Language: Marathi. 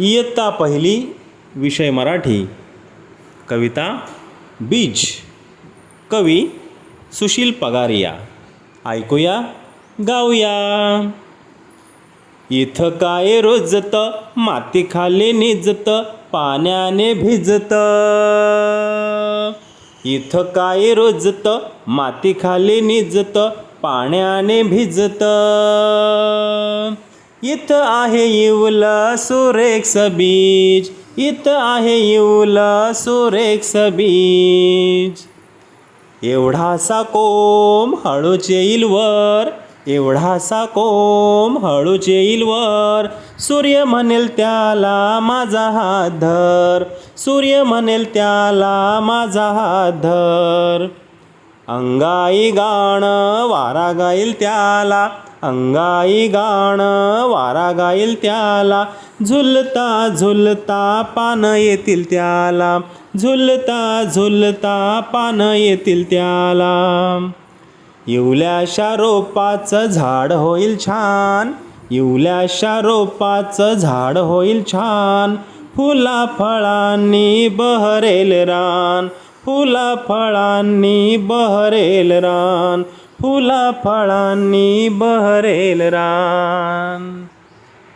इयत्ता पहिली विषय मराठी. कविता बीज. कवी सुशील पगारिया. ऐकूया गाऊया. इथं काय रोजत माती खाली निजत पाण्याने भिजत. इथं काय रोजत माती खाली निजत पाण्याने भिजत. इथं आहे येवला सुरेक्स बीज. इथं आहे येवला सुरेक्स बीज. एवढासा कोम हळूच येईल वर एवढासा कोम हळूच येईल वर सूर्य म्हणेल त्याला माझा हात धर. सूर्य म्हणेल त्याला माझा हात धर. अंगाई गाणं वारा गाईल त्याला. अंगाई गाणं वारा गाईल त्याला. झुलता झुलता पानं येतील त्याला. झुलता झुलता पानं येतील त्याला. येवल्याशा रोपाचं झाड होईल छान. येवल्याशा रोपाचं झाड होईल छान. फुला फळांनी बहरेल रान. फुला फळांनी बहरेल रान. फुला फळांनी बहरेल रान